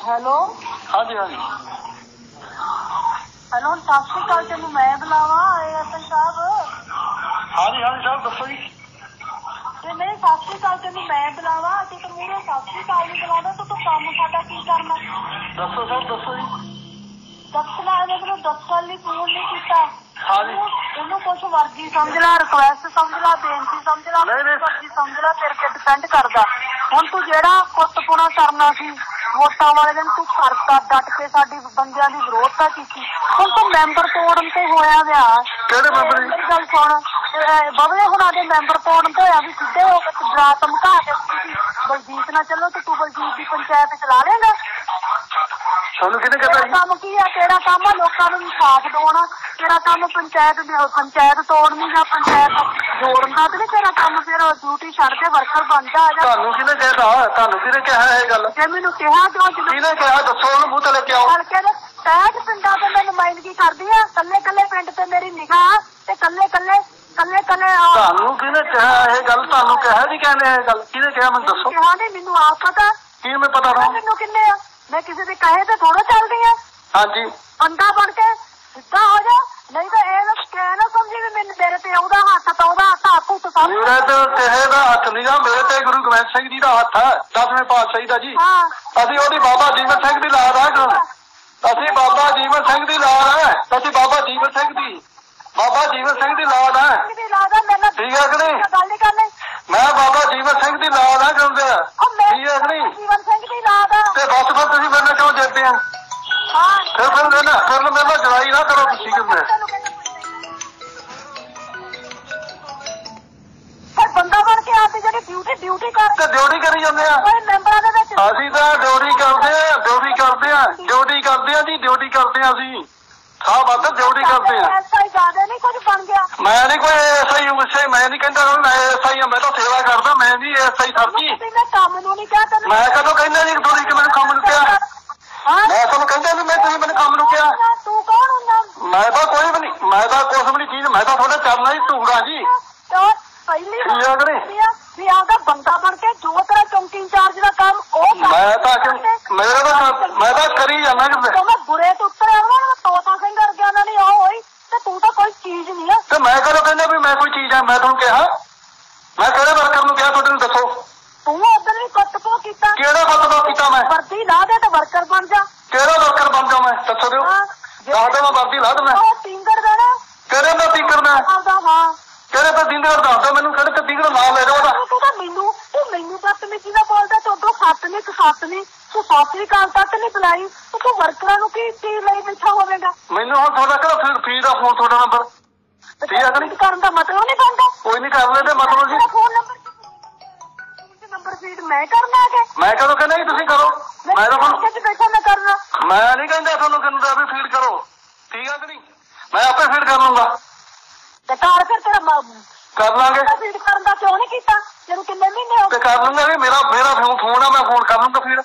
Hello? ਹਾਂਜੀ ਹਾਂਜੀ। Hello ਸਤਿ ਸ਼੍ਰੀ ਅਕਾਲ ਤੈਨੂੰ ਮੈਂ ਬੁਲਾਵਾਂ ਐਸਐਨ ਸਾਹਿਬ? ਹਾਂਜੀ ਹਾਂਜੀ ਸਾਹਿਬ ਦੱਸੋ ਜੀ। ਤੇ ਨਹੀਂ ਸਤਿ ਸ਼੍ਰੀ ਅਕਾਲ ਤੈਨੂੰ ਮੈਂ ਬੁਲਾਵਾਂ ਤੇ ਤੂੰ ਮੂਰੇ ਸਤਿ ਸ਼੍ਰੀ ਅਕਾਲ ਨਹੀਂ ਬੁਲਾਉਂਦਾ ਤਾਂ ਤੂੰ ਕੰਮ ਸਾਡਾ ਕੀ ਕਰਨਾ? ਦੱਸੋ ਸਾਹਿਬ ਦੱਸੋ ਜੀ। ਮੈਨੂੰ ਦੱਸਣ ਲਈ ਫੋਨ ਨਹੀਂ ਕੀਤਾ। ਹਾਂਜੀ। ਮਰਜ਼ੀ ਸਮਝ ਲੈ ਰਿਕੁਐਸਟ ਸਮਝ ਲੈ ਬੇਨਤੀ ਸਮਝ ਲੈ ਨਹੀਂ, ਨਹੀਂ। ਮਰਜ਼ੀ ਸਮਝ ਲੈ ਤੇਰੇ ਤੇ ਡਿਪੈਂਡ ਕਰਦਾ। ਹੁਣ ਤੂੰ ਜਿਹੜਾ ਪੁੱਤਪੁਣਾ ਕਰਨਾ ਸੀ ਵੋਟਾਂ ਵਾਲੇ ਦਿਨ ਤੂੰ ਕਰਤਾ ਡਟ ਕੇ ਸਾਡੀ ਬੰਦਿਆਂ ਦੀ ਵਿਰੋਧਤਾ ਕੀਤੀ। ਹੁਣ ਤੂੰ ਮੈਂਬਰ ਤੋੜਨ ਤੇ ਹੋਇਆ ਵਿਆ ਕਿਹੜੇ ਮੈਂਬਰ ਜੀ? ਮੇਰੀ ਗੱਲ ਸੁਣ। ਇਹ ਬਬਲੇ ਹੁਣਾਂ ਦੇ ਮੈਂਬਰ ਤੋੜਨ ਤੇ ਹੋਇਆ ਵੀ ਸਿੱਧੇ ਹੋ ਕੇ ਤੂੰ ਡਰਾ ਧਮਕਾ ਕੇ ਤੁਸੀਂ ਬਲਜੀਤ ਨਾਲ ਚੱਲੋ ਤੇ ਤੂੰ ਬਲਜੀਤ ਦੀ ਪੰਚਾਇਤ ਚਲਾ ਲੇਗਾ। ਤੁਹਾਨੂੰ ਕਿਹਨੇ ਕਹਤਾ ਤੇਰਾ ਜੀ ਕੰਮ ਕੀ ਆ? ਤੇਰਾ ਕੰਮ ਆ ਲੋਕਾਂ ਨੂੰ ਇਨਸਾਫ ਦਿਵਾਉਣਾ। ਤੇਰਾ ਕੰਮ ਪੰਚਾਇਤ ਦੀ ਪੰਚਾਇਤ ਤੋੜਨੀ ਜਾਂ ਪੰਚਾਇਤ ਜੋੜਨਾ ਤੇ ਨੀ ਤੇਰਾ ਕੰਮ ਫਿਰ ਡਿਊਟੀ ਛੱਡ ਕੇ ਵਰਕਰ ਬਣ ਜਾ ਆ ਜਾ ਤੁਹਾਨੂੰ ਕਿਹਨੇ ਕਹਿਤਾ ਤੁਹਾਨੂੰ ਕਿਹਨੇ ਕਿਹਾ ਇਹ ਗੱਲ? ਜੇ ਮੈਨੂੰ ਕਿਹਾ ਕਿਉਂ ਜਦੋਂ ਕਿਹਨੇ ਕਿਹਾ? ਦੱਸੋ ਉਹਨੂੰ ਮੂੰਹ ਤੇ ਲੈ ਕੇ ਆਓ ਹਲਕੇ ਦੇ ਸਹਿਜ ਪਿੰਡਾਂ ਤੇ ਮੈਂ ਨੁਮਾਇੰਦਗੀ ਕਰਦੀ ਆ। ਕੱਲੇ ਕੱਲੇ ਪਿੰਡ ਤੇ ਮੇਰੀ ਨਿਗਾਹ ਤੇ ਕੱਲੇ ਕੱਲੇ ਕੱਲੇ ਕੱਲੇ ਤੁਹਾਨੂੰ ਕਿਹਨੇ ਕਿਹਾ ਇਹ ਗੱਲ? ਤੁਹਾਨੂੰ ਕਿਹਾ ਨਹੀਂ ਕਹਿੰਦੇ ਇਹ ਗੱਲ। ਕਿਹਨੇ ਕਿਹਾ ਮੈਨੂੰ ਦੱਸੋ? ਕਿਹਾ ਨਹੀਂ ਮੈਨੂੰ ਆਪ ਪਤਾ। ਕੀ ਮੈਂ ਪਤਾ ਰਹਾ ਮੈਨੂੰ ਕਿੰਨੇ ਆ? ਮੈਂ ਕਿਸੇ ਦੇ ਕਹੇ ਤੇ ਥੋੜਾ ਚੱਲਦੀ ਆ ਹਾਂਜੀ। ਬੰਦਾ ਬਣ ਕੇ ਸਿੱਧਾ ਹੋ ਜਾ ਨਹੀਂ ਤਾਂ ਇਹ ਨਾ ਕਹਿ ਨਾ ਸਮਝੀ ਵੀ ਮੈਨੂੰ ਤੇਰੇ ਤੇ ਉਹਦਾ ਹੱਥ ਤਾਂ ਉਹਦਾ ਹੱਥ ਹੱਥ ਉੱਤ ਸਭ ਮੇਰੇ ਤੇ ਕਿਸੇ ਦਾ ਹੱਥ ਨਹੀਂ ਗਾ ਮੇਰੇ ਤੇ ਗੁਰੂ ਗੋਬਿੰਦ ਸਿੰਘ ਜੀ ਦਾ ਹੱਥ ਹੈ ਦਸਵੇਂ ਪਾਤਸ਼ਾਹੀ ਦਾ ਜੀ। ਹਾਂ। ਅਸੀਂ ਉਹਦੀ ਬਾਬਾ ਜੀਵਨ ਸਿੰਘ ਦੀ ਲਾਦ ਆ ਅਸੀਂ ਬਾਬਾ ਜੀਵਨ ਸਿੰਘ ਦੀ ਲਾਦ ਹੈ ਅਸੀਂ ਬਾਬਾ ਜੀਵਨ ਸਿੰਘ ਦੀ ਬਾਬਾ ਜੀਵਨ ਸਿੰਘ ਦੀ ਲਾਦ ਹੈ ਮੈਂ ਨਾ ਠੀਕ ਹੈ ਕਿ ਨਹੀਂ? ਗੱਲ ਨਹੀਂ ਕਰਨੀ ਮੈਂ ਬਾਬਾ ਜੀਵਨ ਸਿੰਘ ਦੀ ਲਾਦ ਆ ਕਹਿੰਦੇ ਠੀਕ ਹੈ ਕਿ ਨਹੀਂ ਜੀਵਨ ਸਿੰਘ ਦੀ ਲਾਦਾ ਤੇ ਬਸ ਬਸ ਤੁਸੀਂ ਮੇਰੇ ਨਾਲ ਕਿਉਂ ਜਿੱਤੇ ਆ? ਹਾਂ। ਫਿਰ ਫਿਰ ਮੇਰੇ ਨਾਲ ਫਿਰ ਮੇਰੇ ਨਾਲ ਲੜਾਈ ਨਾ ਕਰੋ ਤੁਸੀਂ ਕਿੰਨੇ ਪਰ ਬੰਦਾ ਬਣ ਕੇ ਆਪਦੀ ਜਿਹੜੀ ਡਿਊਟੀ ਡਿਊਟੀ ਕਰ ਤੇ ਡਿਊਟੀ ਕਰੀ ਜਾਂਦੇ ਆ। ਓਏ ਮੈਂਬਰਾਂ ਦੇ ਵਿੱਚ ਅਸੀਂ ਤਾਂ ਡਿਊਟੀ ਕਰਦੇ ਆ ਡਿਊਟੀ ਕਰਦੇ ਆ। ਡਿਊਟੀ ਕਰਦੇ ਆ ਜੀ ਡਿਊਟੀ ਕਰਦੇ ਆ ਅਸੀਂ। ਸਾਹ ਵੱਧ ਡਿਊਟੀ ਕਰਦੇ ਆ। ਐਸਾ ਹੀ ਜ਼ਿਆਦਾ ਨਹੀਂ ਕੁਝ ਬਣ ਗਿਆ। ਮੈਂ ਨਹੀਂ ਕੋਈ ਐਸਆਈ ਉਸੇ ਮੈਂ ਨਹੀਂ ਕਹਿੰਦਾ ਮੈਂ ਐਸਆਈ ਆ ਮੈਂ ਤਾਂ ਸੇਵਾ ਕਰਦਾ ਮੈਂ ਨਹੀਂ ਐਸਆਈ ਸਰਜੀ ਤੇ ਮੈਂ ਕੰਮ ਨੂੰ ਨਹੀਂ ਕਿਹਾ ਤੈਨੂੰ। ਮੈਂ ਕਦੋਂ ਕਹਿੰਦਾ ਜੀ ਤੁਸੀਂ ਕਿ ਮੈਨੂੰ ਕੰਮ ਨੂੰ ਕਿਹਾ ਹਾਂ ਮੈਂ ਤੁਹਾਨੂੰ ਕਹਿੰਦਾ ਵੀ ਮੈਂ ਤੁਸੀਂ ਮੈਨੂੰ ਕੰਮ ਨੂੰ ਕਿਹਾ ਤੂੰ ਕੌਣ ਹੁੰਦਾ ਮੈਂ ਤਾਂ ਕੋਈ ਵੀ ਨਹੀਂ ਮੈਂ ਤਾਂ ਕੁਛ ਵੀ ਨਹੀਂ ਚੀਜ਼ ਮੈਂ ਤਾਂ ਤੁਹਾਡੇ ਚਰਨਾਂ ਹੀ ਧੂਗਾ ਜੀ ਤੇ ਪਹਿਲੀ ਠੀਕ ਆ ਕਿ ਨਹੀਂ? ਵੀ ਆਪਦਾ ਬੰਦਾ ਬਣ ਕੇ ਜੋ ਤੇਰਾ ਚੌਂਕੀ ਇੰਚਾਰਜ ਦਾ ਕੰਮ ਉਹ ਕਰ। ਮੈਂ ਤਾਂ ਕਿ ਮੇਰੇ ਤਾਂ ਕੰਮ- ਮੈਂ ਤਾਂ ਕਰੀ ਜਾਂਦਾ ਕਿ ਤੇ ਮੈਂ ਬੁਰੇ ਤੋਂ ਉੱਤਰ ਆਉਣਾ ਨਾ ਤੋਤਾ ਸਿੰਘ ਵਰਗਿਆਂ ਨਾਲ ਨਹੀਂ ਉਹ ਹੋਈ ਤੇ ਤੂੰ ਤਾਂ ਕੋਈ ਚੀਜ਼ ਨਹੀਂ ਆ ਤੇ ਮੈਂ ਕਦੋਂ ਕਹਿੰਦਾ ਵੀ ਮੈਂ ਕੋਈ ਚੀਜ਼ ਆ ਮੈਂ ਤੁਹਾਨੂੰ ਕਿਹਾ ਮੈਂ ਕਿਹੜੇ ਵਰਕਰ ਨੂੰ ਕਿਹਾ ਤੁਹਾਡੇ ਨੂੰ ਦੱਸੋ ਤੂੰ ਉਧਰ ਵੀ ਕੁੱਟ ਪੋ ਕੀਤਾ ਕਿਹੜਾ ਬਦਲਾ ਕੀਤਾ ਮੈਂ ਵਰਦੀ ਲਾ ਦੇ ਤੇ ਵਰਕਰ ਬਣ ਜਾ। ਕਿਹੜਾ ਵਰਕਰ ਬਣ ਜਾ ਮੈਂ ਦੱਸੋ ਦਿਓ। ਦੱਸ ਦਿਓ ਮੈਂ ਵਰਦੀ ਲਾ ਦਵਾਂ। ਉਹ ਟਿੰਗਰ ਦਾ ਨਾ। ਕਿਹੜੇ ਦਾ ਟੀਕਰ ਮੈਂ ਆਪਦਾ ਹਾਂ। ਕਿਹੜੇ ਤੇ ਦਿੰਦੇ ਦੱਸ ਦਿਓ ਮੈਨੂੰ ਕਿਹੜੇ ਤੇ ਟੀਕਰ ਨਾਮ ਲੈ ਉਹਦਾ। ਤੂੰ ਤੂੰ ਤਾਂ ਮੈਨੂੰ ਤੂੰ ਮੈਨੂੰ ਬਦਤਮੀਜ਼ੀ ਨਾਲ ਬੋਲਦਾ? ਤੂੰ ਅੱਗੋਂ ਸੱਤ ਨਹੀਂ ਤੂੰ ਸੱਤ ਨਹੀਂ ਤੂੰ ਸਾਸਰੀ ਕਾਲ ਤੱਕ ਨਹੀਂ ਬੁਲਾਈ। ਤੂੰ ਤੂੰ ਵਰਕਰਾਂ ਨੂੰ ਕੀ ਕੀ ਲਈ ਬੈਠਾ ਹੋਵੇਗਾ? ਮੈਨੂੰ ਹੁਣ ਤੁਹਾਡਾ ਕਿਹੜਾ ਫੀਡ ਫੀਡ ਦਾ ਫੋਨ ਤੁਹਾਡਾ ਨੰਬਰ ਠੀਕ ਹੈ ਨਹੀਂ? ਕਰਨ ਦਾ ਮਤਲਬ ਨਹੀਂ ਬਣਦਾ। ਕੋਈ ਨਹੀਂ ਕਰ ਲੈਂਦੇ ਮਤਲਬ ਜੀ। ਤੇਰਾ ਫੋਨ ਨੰਬਰ ਨੰਬਰ ਫੀਡ ਮੈਂ ਕਰਨਾ ਹੈ ਮੈਂ ਕਦੋਂ ਕਹਿੰਦਾ ਤੁਸੀਂ ਕਰੋ। ਮੈਂ ਤਾਂ ਤੁਹਾਨੂੰ ਕਿੱਥੇ ਬੈਠਾ ਮੈਂ ਕਰਨਾ ਮੈਂ ਨਹੀਂ ਕਹਿੰਦਾ ਤੁਹਾਨੂੰ ਕਹਿੰਦਾ ਵੀ ਫੀਡ ਕਰੋ। ਠੀਕ ਹੈ ਕਿ ਨਹੀਂ? ਮੈਂ ਆਪੇ ਫੀਡ ਕਰ ਲੂੰਗਾ। ਤੇ ਘਰ ਫਿਰ ਤੇਰਾ ਕਰ ਲਾਂਗੇ। ਫੀਡ ਕਰਨ ਦਾ ਕਿਉਂ ਨਹੀਂ ਕੀਤਾ? ਜਦੋਂ ਕਿੰਨੇ ਮਹੀਨੇ ਹੋ ਤੇ ਕਰ ਲੂੰਗਾ ਵੀ ਮੇਰਾ ਮੇਰਾ ਫੋਨ ਆ ਮੈਂ ਫੋਨ ਕਰ ਲੂੰਗਾ ਫੀਡ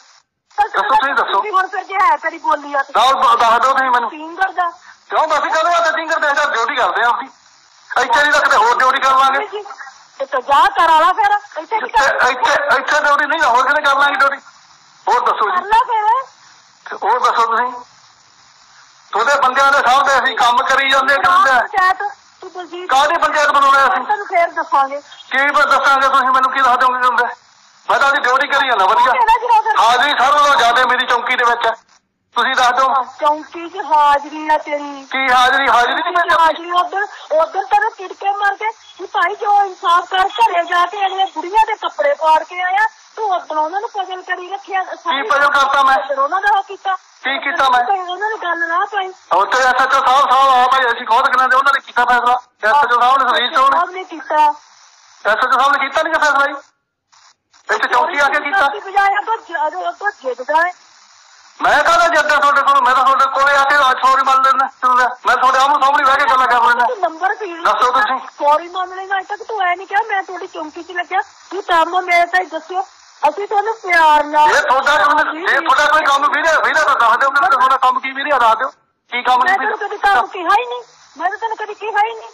ਦੱਸੋ ਤੁਸੀਂ ਦੱਸੋ। ਵੀ ਹੁਣ ਫਿਰ ਜੇ ਹੈ ਤੇਰੀ ਬੋਲੀ ਆ ਤੇ ਦੱਸ ਦੱਸ ਦਿਓ ਤੁਸੀਂ ਮੈਨੂੰ। ਸਿੰਗਰ ਦਾ। ਕਿਉਂ ਅਸੀਂ ਕਦੋਂ ਆ ਤੇ ਟਿੰਗਰ ਦੇ ਜਾ ਡਿਊਟੀ ਕਰਦੇ ਆ ਆਪਦੀ। ਇੱਥੇ ਨਹੀਂ ਹੋਰ ਡਿਊਟੀ ਕਰ ਲਾਂਗੇ। ਤੇ ਜਾ ਕਰ ਆਲਾ ਫਿਰ। ਇੱਥੇ ਕੀ ਇੱਥੇ ਕਰ ਇੱਥੇ ਇੱਥੇ ਡਿਊਟੀ ਨਹੀਂ ਹੋਰ ਕਿਤੇ ਕਰ ਲਾਂਗੇ ਡਿਊਟੀ ਹੋਰ ਦੱਸੋ ਕਰ ਜੀ ਲਾ ਫਿਰ ਤੇ ਹੋਰ ਦੱਸੋ ਤੁਸੀਂ? ਤੁਹਾਡੇ ਬੰਦਿਆਂ ਦੇ ਸਾਹਮਣੇ ਅਸੀਂ ਕੰਮ ਕਰੀ ਜਾਂਦੇ ਕਰਦੇ ਆ ਪੰਚਾਇਤ? ਤੂੰ ਬਲਜੀਤ ਕਾਹਦੀ ਪੰਚਾਇਤ ਬਣਾਉਣੇ ਅਸੀਂ? ਤੈਨੂੰ ਫੇਰ ਦੱਸਾਂਗੇ। ਕੀ ਬ ਦੱਸਾਂਗੇ ਤੁਸੀਂ? ਮੈਨੂੰ ਕੀ ਦੱਸ ਦਿਓਗੇ ਹੁੰਦੇ ਮੈਂ ਤਾਂ ਉਹਦੀ ਡਿਊਟੀ ਕਰੀ ਜਾਂਦਾ ਵਧੀਆ। ਹਾਜ਼ਰੀ ਸਾਰਿਆਂ ਨਾਲੋਂ ਜ਼ਿਆਦਾ ਮੇਰੀ ਚੌਂਕੀ ਦੇ ਵਿੱਚ ਹੈ। ਤੁਸੀਂ ਦੱਸ ਦਿਓ। ਚੌਂਕੀ 'ਚ ਹਾਜ਼ਰੀ ਆ ਤੇਰੀ। ਕੀ ਹਾਜ਼ਰੀ? ਹਾਜ਼ਰੀ ਨਹੀਂ ਮਿਲਦੀ ਹਾਜ਼ਰੀ ਉਧਰ ਉਧਰ ਤੈਨੂੰ ਟਿੜਕੇ ਮਾਰ ਕੇ ਕਿ ਭਾਈ ਜੋ ਇਨਸਾਫ ਕਰ ਘਰੇ ਜਾ ਕੇ ਅਗਲੇ ਬੁੜੀਆਂ ਦੇ ਕੱਪੜੇ ਪਾੜ ਕੇ ਆਇਆ ਤੂੰ ਉਧਰ ਉਹਨਾਂ ਨੂੰ ਕਰੀ ਰੱਖਿਆ ਕੀ ਪਜਲ ਕਰਤਾ ਮੈਂ? ਫਿਰ ਉਹਨਾਂ ਦਾ ਉਹ ਕੀਤਾ। ਕੀ ਕੀਤਾ ਮੈਂ? ਤੇ ਉਹਨਾਂ ਨੂੰ ਗੱਲ ਨਾ ਪਾਈ। ਉੱਥੇ ਐਸਐਚਓ ਸਾਹਿਬ ਸਾਹਿਬ ਆ ਭਾਈ ਅਸੀਂ ਖੁਦ ਕਹਿੰਦੇ ਉਹਨਾਂ ਨੇ ਕੀਤਾ ਫੈਸਲਾ? ਐਸਐਚਓ ਸਾਹਿਬ ਨੇ ਸੁਨੀਲ ਚੌਣ ਸਾਹਿਬ ਨੇ ਕੀਤਾ। ਐਸਐਚਓ ਸਾਹਿਬ ਨੇ ਕੀਤਾ ਨਹੀਂ ਫੈਸਲਾ ਜੀ? ਇੱਥੇ ਚੌਂਕੀ ਆ ਕੇ ਕੀਤਾ? ਬਜਾਇਆ ਤਾਂ ਜਦੋਂ ਉਹ ਜਿੱਦਦਾ ਹੈ। ਮੈਂ ਕਹਦਾ ਜੱਦਾਂ ਤੁਹਾਡੇ ਕੋਲ? ਮੈਂ ਤਾਂ ਤੁਹਾਡੇ ਕੋਲੇ ਆ ਕੇ ਸੌਰੀ ਮੰਨ ਲੈਣਾ ਮੈਂ ਤੁਹਾਡੇ ਆਮੂ ਸਾਹਮਣੇ ਬਹਿ ਕੇ ਗੱਲਾਂ ਕਰ ਲੈਣਾ ਤੂੰ ਨੰਬਰ ਫੀਲ ਦੱਸੋ ਤੁਸੀਂ। ਸੌਰੀ ਮੰਨ ਲੈਣਾ ਅਜੇ ਤੱਕ ਤੂੰ ਐ ਨਹੀਂ ਕਿਹਾ ਮੈਂ ਤੁਹਾਡੀ ਚੌਂਕੀ 'ਚ ਲੱਗਿਆ। ਤੂੰ ਕੰਮ ਮੇਰੇ ਤਾਂ ਦੱਸਿਓ। ਅਸੀਂ ਤੁਹਾਨੂੰ ਪਿਆਰ ਨਾਲ ਇਹ ਤੁਹਾਡਾ ਕੰਮ ਇਹ ਤੁਹਾਡਾ ਕੋਈ ਕੰਮ ਵੀਰੇ ਵੀਰੇ ਤਾਂ ਦੱਸ ਦਿਓ ਕਿ ਤੁਹਾਡਾ ਕੰਮ ਕੀ ਵੀਰੇ ਦੱਸ ਦਿਓ। ਕੀ ਕੰਮ ਮੈਂ ਨਹੀਂ ਤੈਨੂੰ ਕਦੀ ਕੰਮ ਕਿਹਾ ਹੀ ਨਹੀਂ। ਮੈਂ ਤਾਂ ਤੈਨੂੰ ਕਦੀ ਕਿਹਾ ਹੀ ਨਹੀਂ।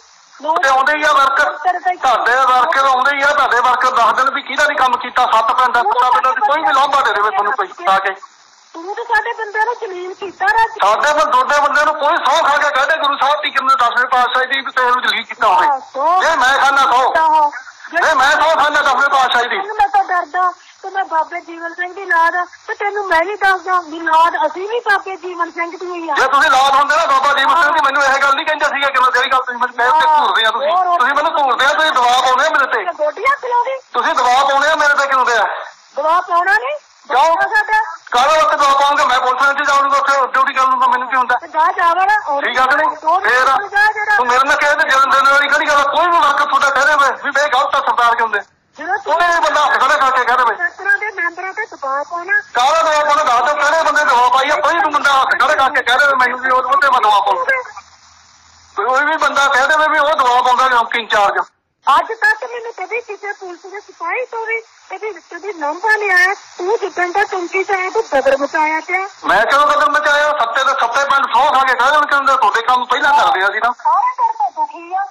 ਤੇ ਆਉਂਦੇ ਹੀ ਆ ਵਰਕਰ ਤੁਹਾਡੇ ਵਰਕਰ ਆਉਂਦੇ ਹੀ ਆ ਤੁਹਾਡੇ ਵਰਕਰ ਦੱਸ ਦੇਣ ਵੀ ਕਿਹਦਾ ਨਹੀਂ ਕੰਮ ਕੀਤਾ ਸੱਤ ਪਿੰਡ ਦਾ ਸੱਤਾ ਪਿੰਡ ਦੀ ਕੋਈ ਵੀ ਲਾਂਭਾ ਦੇ ਦੇਵੇ ਤੁਹਾਨੂੰ ਕੋਈ ਆ ਕੇ। ਤੂੰ ਤਾਂ ਸਾਡੇ ਬੰਦਿਆਂ ਨੂੰ ਜਲੀਲ ਕੀਤਾ ਰੱਜ। ਸਾਡੇ ਪਰ ਦੋਡੇ ਬੰਦੇ ਨੂੰ ਕੋਈ ਸੌ ਖਾ ਕੇ ਕਹਦੇ ਗੁਰੂ ਸਾਹਿਬ ਦੀ ਕਿੰਨੇ ਦਸਵੇਂ ਪਾਤਸ਼ਾਹ ਦੀ ਵੀ ਤੇਰੇ ਨੂੰ ਜਲੀਲ ਕੀਤਾ ਹੋਵੇ। ਇਹ ਮੈਂ ਖਾਨਾ ਸੌ ਇਹ ਮੈਂ ਸੌ ਖਾਨਾ ਦਸਵੇਂ ਪਾਤਸ਼ਾਹ ਦੀ। ਮੈਂ ਤਾਂ ਡਰਦਾ। ਤੇ ਮੈਂ ਬਾਬੇ ਜੀਵਨ ਸਿੰਘ ਦੀ ਲਾਦ ਤੇ ਤੈਨੂੰ ਮੈਂ ਵੀ ਦੱਸਦਾ ਵੀ ਲਾਦ ਅਸੀਂ ਵੀ ਬਾਬੇ ਜੀਵਨ ਸਿੰਘ ਦੀ ਹੋਈ ਆ। ਜੇ ਤੁਸੀਂ ਲਾਦ ਹੁੰਦੇ ਨਾ ਬਾਬਾ ਜੀ ਸਿੰਘ ਦੀ ਮੈਨੂੰ ਇਹ ਗੱਲ ਨਹੀਂ ਕਹਿੰਦੇ ਸੀਗਾ ਕਿ ਮੈਂ ਜਿਹੜੀ ਗੱਲ ਤੁਸੀਂ ਮੈਨੂੰ ਕਹਿ ਕੇ ਘੂਰਦੇ ਆ ਤੁਸੀਂ। ਤੁਸੀਂ ਮੈਨੂੰ ਘੂਰਦੇ ਆ ਤੁਸੀਂ ਦਬਾਅ ਪਾਉਂਦੇ ਆ ਮੇਰੇ ਤੇ। ਗੋਡੀਆਂ ਖਿਲਾਉਂਦੀ ਤੁਸੀਂ ਦਬਾਅ ਪਾਉਂਦੇ ਆ ਮੇਰੇ ਤੇ ਕਿਉਂ ਦੇ ਆ ਦਵਾ ਪਾਉਣਾ ਨਹੀਂ? ਸਾਡਾ। ਕਾਹਦੇ ਵਾਸਤੇ ਦਬਾਅ ਪਾਉਂਗੇ ਮੈਂ ਪੁਲਿਸ ਵਿੱਚ ਜਾਊਂਗਾ ਉੱਥੇ ਡਿਊਟੀ ਕਰਨ ਨੂੰ ਮੈਨੂੰ ਕੀ ਹੁੰਦਾ? ਜਾ ਜਾਵੜਾ ਠੀਕ ਆ ਕਿ ਨਹੀਂ? ਫੇਰ ਤੂੰ ਮੇਰੇ ਨਾਲ ਕਹਿੰਦੇ ਜਨਮ ਦਿਨ ਵਾਲੀ ਕਿਹੜੀ ਗੱਲ? ਕੋਈ ਵੀ ਵਰਕਰ ਤੁਹਾਡਾ ਕਹਿ ਦੇਵੇ ਵੀ ਇਹ ਗਲਤ ਆ ਸਰਦਾਰ ਕਿਉਂ ਦੇ ਜਦੋਂ ਉਹਨੇ ਵੀ ਬੰਦਾ ਹੱਥ ਖੜੇ ਕਰਕੇ ਕਹਿ ਦੇਵੇ ਸੈਕਟਰਾਂ ਦੇ ਤੇ ਦਬਾਅ ਪਾਉਣਾ ਕਾਹਦਾ ਦੱਸ ਦਿਓ ਕਿਹੜੇ ਬੰਦੇ ਦਬਾਅ ਪਾਈ ਆ ਕੋਈ ਵੀ ਬੰਦਾ ਹੱਥ ਖੜੇ ਕਰਕੇ ਕਹਿ ਦੇਵੇ ਮੈਨੂੰ ਵੀ ਉਹਦੇ ਉੱਤੇ ਮੈਂ ਦਬਾਅ ਪਾਉਂਦਾ ਕੋਈ ਵੀ ਬੰਦਾ ਕਹਿ ਦੇਵੇ ਵੀ ਉਹ ਦਬਾਅ ਪਾਉਂਦਾ ਚੌਂਕੀ ਇੰਚਾਰਜ। ਅੱਜ ਤੱਕ ਮੈਨੂੰ ਕਦੇ ਕਿਸੇ ਪੁਲਿਸ ਦੇ ਸਿਪਾਹੀ ਤੋਂ ਵੀ ਕਦੇ ਕਦੇ ਲੰਬਾ ਨਹੀਂ ਆਇਆ। ਤੂੰ ਜਿੱਦਣ ਦਾ ਚੌਂਕੀ ਚ ਆਇਆ ਤੂੰ ਬਦਰ ਮਚਾਇਆ ਪਿਆ। ਮੈਂ ਕਿਉਂ ਕਦਮ ਮਚਾਇਆ? ਸੱਤੇ ਦੇ ਸੱਤੇ ਪਿੰਡ ਸੌ ਖਾ ਕੇ ਕਹਿ ਦੇਣ ਕਿ ਤੁਹਾਡੇ ਕੰਮ ਪਹਿਲਾਂ ਕਰਦੇ ਆ ਸੀ ਨਾ। ਸਾਰੇ ਤੋਂ ਦੁਖੀ ਆ।